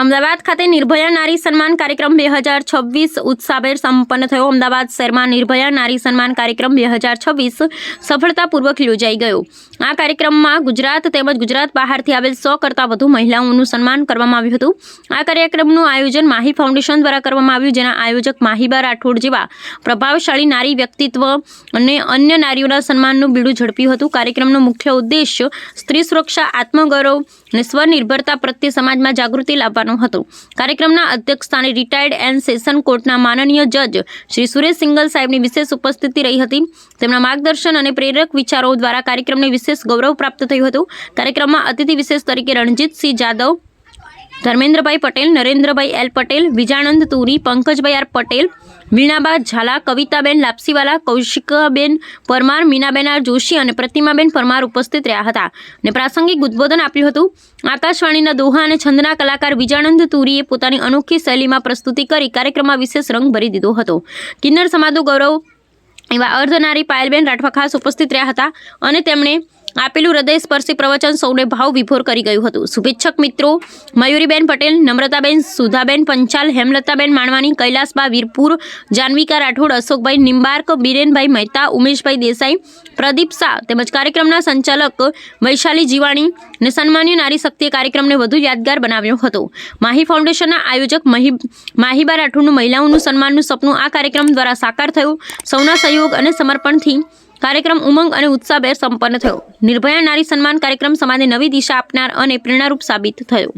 અમદાવાદ ખાતે નિર્ભયા નારી સન્માન કાર્યક્રમ બે હજાર છવ્વીસ ઉત્સાહભેર સંપન્ન થયો. અમદાવાદ શહેરમાં નિર્ભયા નારી સન્માન કાર્યક્રમ બે હજાર છવ્વીસ સફળતાપૂર્વક યોજાઈ ગયો. આ કાર્યક્રમમાં ગુજરાત તેમજ ગુજરાત બહારથી આવેલ સો કરતાં વધુ મહિલાઓનું સન્માન કરવામાં આવ્યું હતું. આ કાર્યક્રમનું આયોજન માહી ફાઉન્ડેશન દ્વારા કરવામાં આવ્યું, જેના આયોજક માહીબા રાઠોડ જેવા પ્રભાવશાળી નારી વ્યક્તિત્વ અને અન્ય નારીઓના સન્માનનું બીડું ઝડપ્યું હતું. કાર્યક્રમનો મુખ્ય ઉદ્દેશ્ય સ્ત્રી સુરક્ષા, આત્મગૌરવ અને સ્વનિર્ભરતા પ્રત્યે સમાજમાં જાગૃતિ લાવવાનો હતું. કાર્યક્રમના અધ્યક્ષ સ્થાને રિટાયર્ડ એન્ડ સેશન કોર્ટના માનનીય જજ શ્રી સુરેશ સિંગલ સાહેબની વિશેષ ઉપસ્થિતિ રહી હતી. તેમના માર્ગદર્શન અને પ્રેરક વિચારો દ્વારા કાર્યક્રમને વિશેષ ગૌરવ પ્રાપ્ત થયું હતું. કાર્યક્રમમાં અતિથિ વિશેષ તરીકે Ranjitsinh Jadav, Dharmendrabhai Patel, Narendrabhai L Patel, Vijanand Turi, Pankajbhai R Patel Veenaba Zala, Kavitaben Lapsiwala, Kaushikaben Parmar, Minaben R Joshi અને પ્રતિમાબેન પરમાર ઉપસ્થિત રહ્યા હતા અને પ્રાસંગિક ઉદ્બોધન આપ્યું હતું. આકાશવાણીના દોહા અને છંદના કલાકાર વિજાનંદ તુરીએ પોતાની અનોખી શૈલીમાં પ્રસ્તુતિ કરી કાર્યક્રમમાં વિશેષ રંગ ભરી દીધો હતો. કિન્નર સમાજનું ગૌરવ એવા અર્ધનારી પાયલબેન રાઠવા ખાસ ઉપસ્થિત રહ્યા હતા અને તેમણે આપેલું હૃદયસ્પર્શી પ્રવચન સૌને ભાવ વિભોર કરી ગયું હતું. શુભેચ્છક મિત્રો, મયુરીબેન પટેલ, નમ્રતાબેન, સુધાબેન પંચાલ, હેમલતાબેન માણવાની, કૈલાસબા વીરપુર, જાનવિકા રાઠોડ, અશોકભાઈ નિંબાર્ક, બિરેનભાઈ મહેતા, ઉમેશભાઈ દેસાઈ, પ્રદીપ શાહ તેમજ કાર્યક્રમના સંચાલક વૈશાલી જીવાણી ને સન્માન્ય નારી શક્તિએ કાર્યક્રમને વધુ યાદગાર બનાવ્યો હતો. માહી ફાઉન્ડેશનના આયોજક મહી માહીબા રાઠોડનું મહિલાઓનું સન્માનનું સપનું આ કાર્યક્રમ દ્વારા સાકાર થયું. સૌના સહયોગ અને સમર્પણથી કાર્યક્રમ ઉમંગ અને ઉત્સાહભેર સંપન્ન થયો. નિર્ભયા નારી સન્માન કાર્યક્રમ સમાજને નવી દિશા આપનાર અને પ્રેરણારૂપ સાબિત થયો.